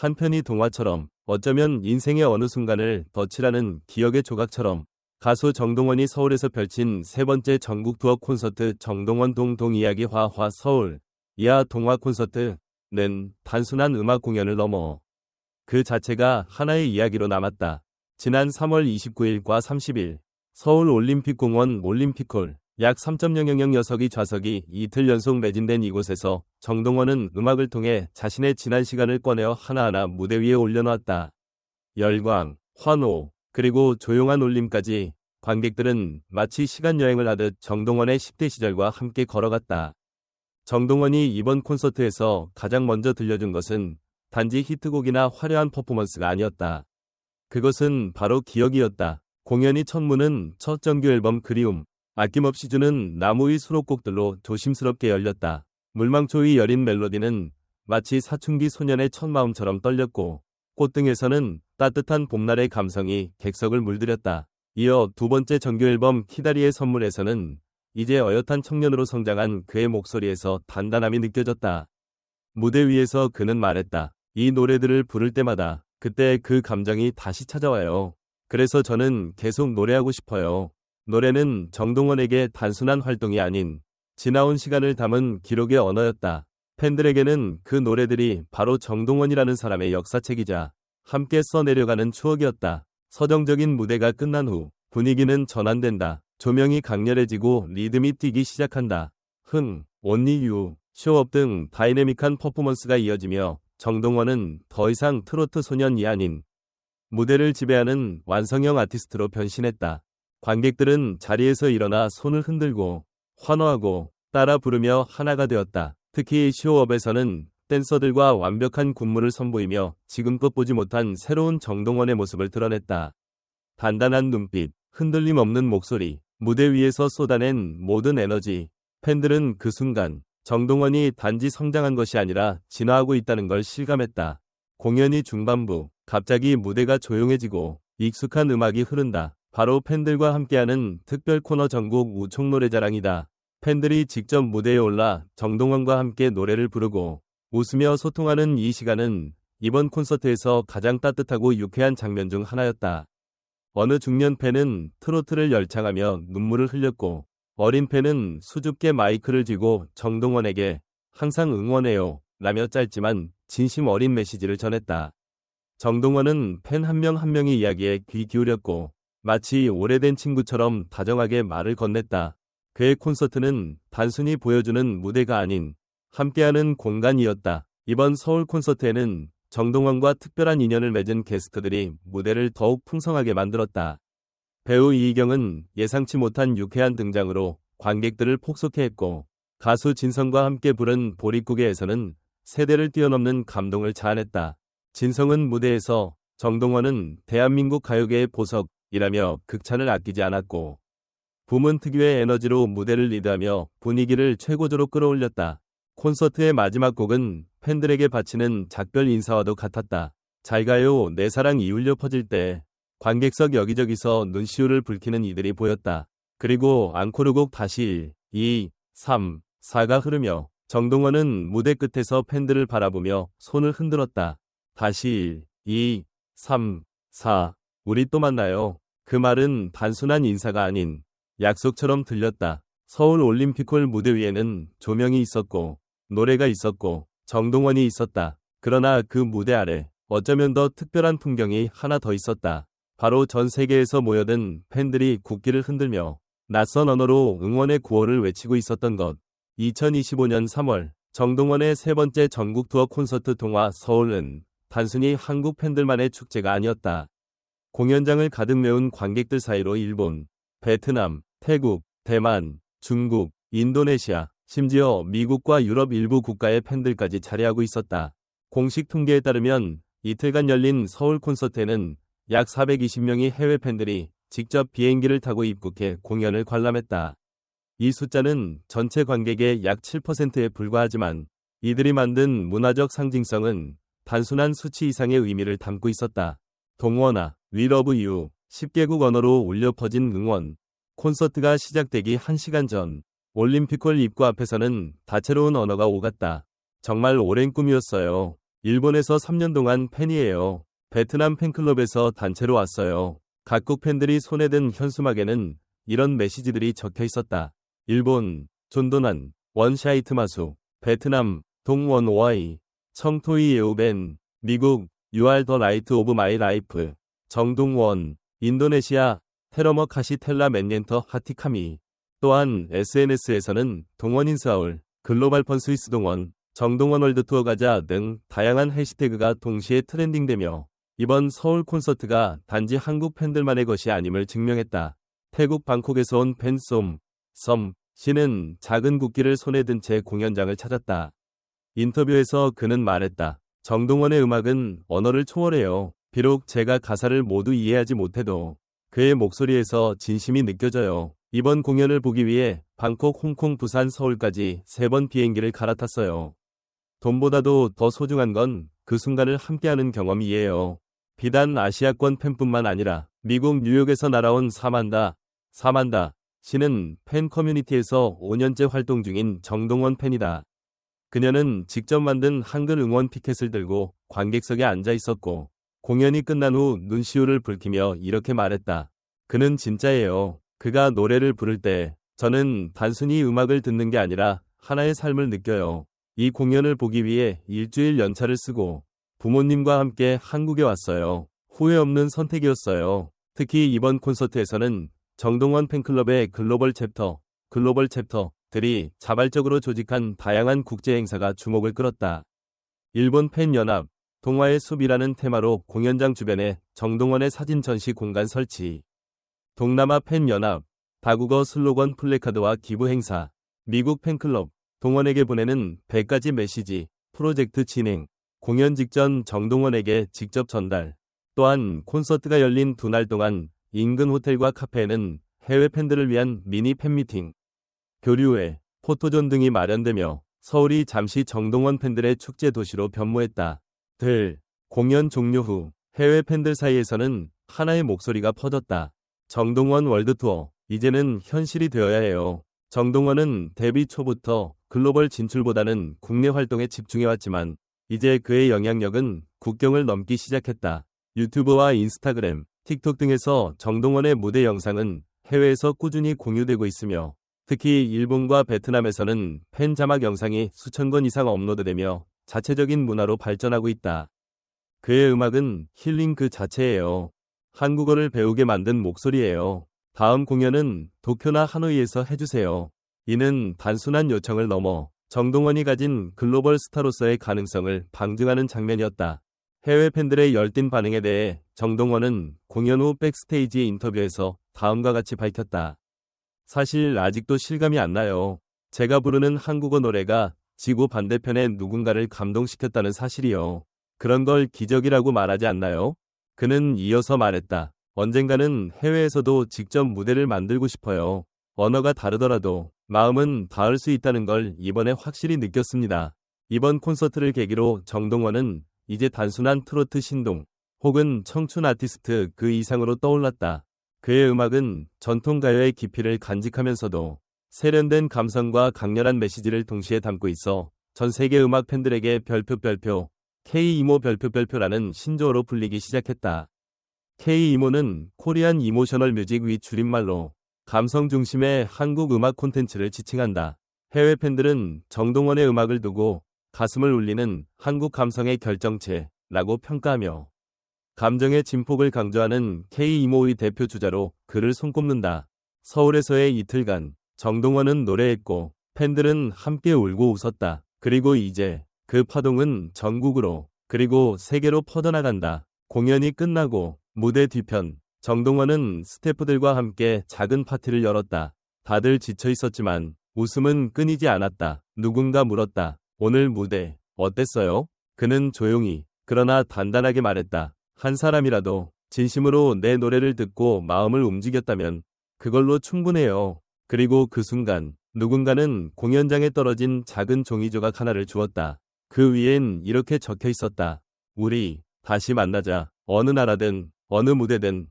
한편이 동화처럼 어쩌면 인생의 어느 순간을 덧칠하는 기억의 조각처럼 가수 정동원이 서울에서 펼친 세 번째 전국 투어 콘서트 정동원 동동 이야기 화화 서울 이하 동화 콘서트는 단순한 음악 공연을 넘어 그 자체가 하나의 이야기로 남았다. 지난 3월 29일과 30일 서울 올림픽공원 올림픽홀 약 3.000 녀석이 좌석이 이틀 연속 매진된 이곳에서 정동원은 음악을 통해 자신의 지난 시간을 꺼내어 하나하나 무대 위에 올려놓았다. 열광, 환호, 그리고 조용한 울림까지 관객들은 마치 시간여행을 하듯 정동원의 10대 시절과 함께 걸어갔다. 정동원이 이번 콘서트에서 가장 먼저 들려준 것은 단지 히트곡이나 화려한 퍼포먼스가 아니었다. 그것은 바로 기억이었다. 공연이 첫 문은 첫 정규 앨범 그리움, 아낌없이 주는 나무의 수록곡들로 조심스럽게 열렸다. 물망초의 여린 멜로디는 마치 사춘기 소년의 첫 마음처럼 떨렸고 꽃등에서는 따뜻한 봄날의 감성이 객석을 물들였다. 이어 두 번째 정규 앨범 키다리의 선물에서는 이제 어엿한 청년으로 성장한 그의 목소리에서 단단함이 느껴졌다. 무대 위에서 그는 말했다. 이 노래들을 부를 때마다 그때 그 감정이 다시 찾아와요. 그래서 저는 계속 노래하고 싶어요. 노래는 정동원에게 단순한 활동이 아닌 지나온 시간을 담은 기록의 언어였다. 팬들에게는 그 노래들이 바로 정동원이라는 사람의 역사책이자 함께 써내려가는 추억이었다. 서정적인 무대가 끝난 후 분위기는 전환된다. 조명이 강렬해지고 리듬이 뛰기 시작한다. 흥, 온리 유, 쇼업 등 다이내믹한 퍼포먼스가 이어지며 정동원은 더 이상 트로트 소년이 아닌 무대를 지배하는 완성형 아티스트로 변신했다. 관객들은 자리에서 일어나 손을 흔들고 환호하고 따라 부르며 하나가 되었다. 특히 쇼업에서는 댄서들과 완벽한 군무를 선보이며 지금껏 보지 못한 새로운 정동원의 모습을 드러냈다. 단단한 눈빛, 흔들림 없는 목소리, 무대 위에서 쏟아낸 모든 에너지. 팬들은 그 순간 정동원이 단지 성장한 것이 아니라 진화하고 있다는 걸 실감했다. 공연이 중반부, 갑자기 무대가 조용해지고 익숙한 음악이 흐른다. 바로 팬들과 함께하는 특별 코너 전국 우총 노래자랑이다. 팬들이 직접 무대에 올라 정동원과 함께 노래를 부르고 웃으며 소통하는 이 시간은 이번 콘서트에서 가장 따뜻하고 유쾌한 장면 중 하나였다. 어느 중년 팬은 트로트를 열창하며 눈물을 흘렸고 어린 팬은 수줍게 마이크를 쥐고 정동원에게 항상 응원해요 라며 짧지만 진심 어린 메시지를 전했다. 정동원은 팬 한 명한 명의 이야기에 귀 기울였고 마치 오래된 친구처럼 다정하게 말을 건넸다. 그의 콘서트는 단순히 보여주는 무대가 아닌 함께하는 공간이었다. 이번 서울 콘서트에는 정동원과 특별한 인연을 맺은 게스트들이 무대를 더욱 풍성하게 만들었다. 배우 이희경은 예상치 못한 유쾌한 등장으로 관객들을 폭소케 했고 가수 진성과 함께 부른 보릿고개에서는 세대를 뛰어넘는 감동을 자아냈다. 진성은 무대에서 정동원은 대한민국 가요계의 보석 이라며 극찬을 아끼지 않았고 붐은 특유의 에너지로 무대를 리드하며 분위기를 최고조로 끌어올렸다. 콘서트의 마지막 곡은 팬들에게 바치는 작별 인사와도 같았다. 잘 가요 내 사랑 이울려 퍼질 때 관객석 여기저기서 눈시울을 붉히는 이들이 보였다. 그리고 앙코르곡 다시 1, 2, 3, 4가 흐르며 정동원은 무대 끝에서 팬들을 바라보며 손을 흔들었다. 다시 1, 2, 3, 4 우리 또 만나요. 그 말은 단순한 인사가 아닌 약속처럼 들렸다. 서울 올림픽홀 무대 위에는 조명이 있었고 노래가 있었고 정동원이 있었다. 그러나 그 무대 아래 어쩌면 더 특별한 풍경이 하나 더 있었다. 바로 전 세계에서 모여든 팬들이 국기를 흔들며 낯선 언어로 응원의 구호를 외치고 있었던 것. 2025년 3월 정동원의 세 번째 전국 투어 콘서트 동화 서울은 단순히 한국 팬들만의 축제가 아니었다. 공연장을 가득 메운 관객들 사이로 일본, 베트남, 태국, 대만, 중국, 인도네시아, 심지어 미국과 유럽 일부 국가의 팬들까지 차례하고 있었다. 공식 통계에 따르면 이틀간 열린 서울 콘서트에는 약 420명의 해외 팬들이 직접 비행기를 타고 입국해 공연을 관람했다. 이 숫자는 전체 관객의 약 7%에 불과하지만 이들이 만든 문화적 상징성은 단순한 수치 이상의 의미를 담고 있었다. 동원아, 위러브 유, 10개국 언어로 울려 퍼진 응원. 콘서트가 시작되기 1시간 전 올림픽홀 입구 앞에서는 다채로운 언어가 오갔다. 정말 오랜 꿈이었어요. 일본에서 3년 동안 팬이에요. 베트남 팬클럽에서 단체로 왔어요. 각국 팬들이 손에 든 현수막에는 이런 메시지들이 적혀 있었다. 일본, 존도난, 원샤이트 마수, 베트남, 동원 오아이, 청토이 예우벤, 미국, 유알 더 라이트 오브 마이 라이프, 정동원, 인도네시아, 테러머 카시 텔라 맨옌터 하티카미. 또한 SNS에서는 동원인 스아울, 글로벌 펀 스위스 동원, 정동원 월드 투어 가자 등 다양한 해시태그가 동시에 트렌딩되며 이번 서울 콘서트가 단지 한국 팬들만의 것이 아님을 증명했다. 태국 방콕에서 온 팬솜, 썸, 씨는 작은 국기를 손에 든 채 공연장을 찾았다. 인터뷰에서 그는 말했다. 정동원의 음악은 언어를 초월해요. 비록 제가 가사를 모두 이해하지 못해도 그의 목소리에서 진심이 느껴져요. 이번 공연을 보기 위해 방콕, 홍콩, 부산, 서울까지 세 번 비행기를 갈아탔어요. 돈보다도 더 소중한 건 그 순간을 함께하는 경험이에요. 비단 아시아권 팬뿐만 아니라 미국 뉴욕에서 날아온 사만다, 사만다 씨는 팬 커뮤니티에서 5년째 활동 중인 정동원 팬이다. 그녀는 직접 만든 한글 응원 피켓을 들고 관객석에 앉아 있었고 공연이 끝난 후 눈시울을 붉히며 이렇게 말했다. 그는 진짜예요. 그가 노래를 부를 때 저는 단순히 음악을 듣는 게 아니라 하나의 삶을 느껴요. 이 공연을 보기 위해 일주일 연차를 쓰고 부모님과 함께 한국에 왔어요. 후회 없는 선택이었어요. 특히 이번 콘서트에서는 정동원 팬클럽의 글로벌 챕터, 글로벌 챕터들이 자발적으로 조직한 다양한 국제 행사가 주목을 끌었다. 일본 팬연합, 동화의 숲이라는 테마로 공연장 주변에 정동원의 사진 전시 공간 설치, 동남아 팬 연합, 다국어 슬로건 플래카드와 기부 행사, 미국 팬클럽, 동원에게 보내는 100가지 메시지, 프로젝트 진행, 공연 직전 정동원에게 직접 전달. 또한 콘서트가 열린 두 날 동안 인근 호텔과 카페에는 해외 팬들을 위한 미니 팬미팅, 교류회, 포토존 등이 마련되며 서울이 잠시 정동원 팬들의 축제 도시로 변모했다. 들, 공연 종료 후 해외 팬들 사이에서는 하나의 목소리가 퍼졌다. 정동원 월드투어, 이제는 현실이 되어야 해요. 정동원은 데뷔 초부터 글로벌 진출보다는 국내 활동에 집중해왔지만 이제 그의 영향력은 국경을 넘기 시작했다. 유튜브와 인스타그램, 틱톡 등에서 정동원의 무대 영상은 해외에서 꾸준히 공유되고 있으며 특히 일본과 베트남에서는 팬 자막 영상이 수천 건 이상 업로드되며 자체적인 문화로 발전하고 있다. 그의 음악은 힐링 그 자체예요. 한국어를 배우게 만든 목소리예요. 다음 공연은 도쿄나 하노이에서 해주세요. 이는 단순한 요청을 넘어 정동원이 가진 글로벌 스타로서의 가능성을 방증하는 장면이었다. 해외 팬들의 열띤 반응에 대해 정동원은 공연 후 백스테이지 인터뷰에서 다음과 같이 밝혔다. 사실 아직도 실감이 안 나요. 제가 부르는 한국어 노래가 지구 반대편의 누군가를 감동시켰다는 사실이요. 그런 걸 기적이라고 말하지 않나요? 그는 이어서 말했다. 언젠가는 해외에서도 직접 무대를 만들고 싶어요. 언어가 다르더라도 마음은 닿을 수 있다는 걸 이번에 확실히 느꼈습니다. 이번 콘서트를 계기로 정동원은 이제 단순한 트로트 신동 혹은 청춘 아티스트 그 이상으로 떠올랐다. 그의 음악은 전통가요의 깊이를 간직하면서도 세련된 감성과 강렬한 메시지를 동시에 담고 있어 전 세계 음악 팬들에게 별표 별표 K 이모 별표 별표라는 신조어로 불리기 시작했다. K 이모는 코리안 이모셔널 뮤직 위 줄임말로 감성 중심의 한국 음악 콘텐츠를 지칭한다. 해외 팬들은 정동원의 음악을 두고 가슴을 울리는 한국 감성의 결정체라고 평가하며 감정의 진폭을 강조하는 K 이모의 대표 주자로 그를 손꼽는다. 서울에서의 이틀간 정동원은 노래했고 팬들은 함께 울고 웃었다. 그리고 이제 그 파동은 전국으로 그리고 세계로 퍼져나간다. 공연이 끝나고 무대 뒤편 정동원은 스태프들과 함께 작은 파티를 열었다. 다들 지쳐 있었지만 웃음은 끊이지 않았다. 누군가 물었다. 오늘 무대 어땠어요? 그는 조용히 그러나 단단하게 말했다. 한 사람이라도 진심으로 내 노래를 듣고 마음을 움직였다면 그걸로 충분해요. 그리고 그 순간 누군가는 공연장에 떨어진 작은 종이 조각 하나를 주었다. 그 위엔 이렇게 적혀 있었다. 우리 다시 만나자. 어느 나라든 어느 무대든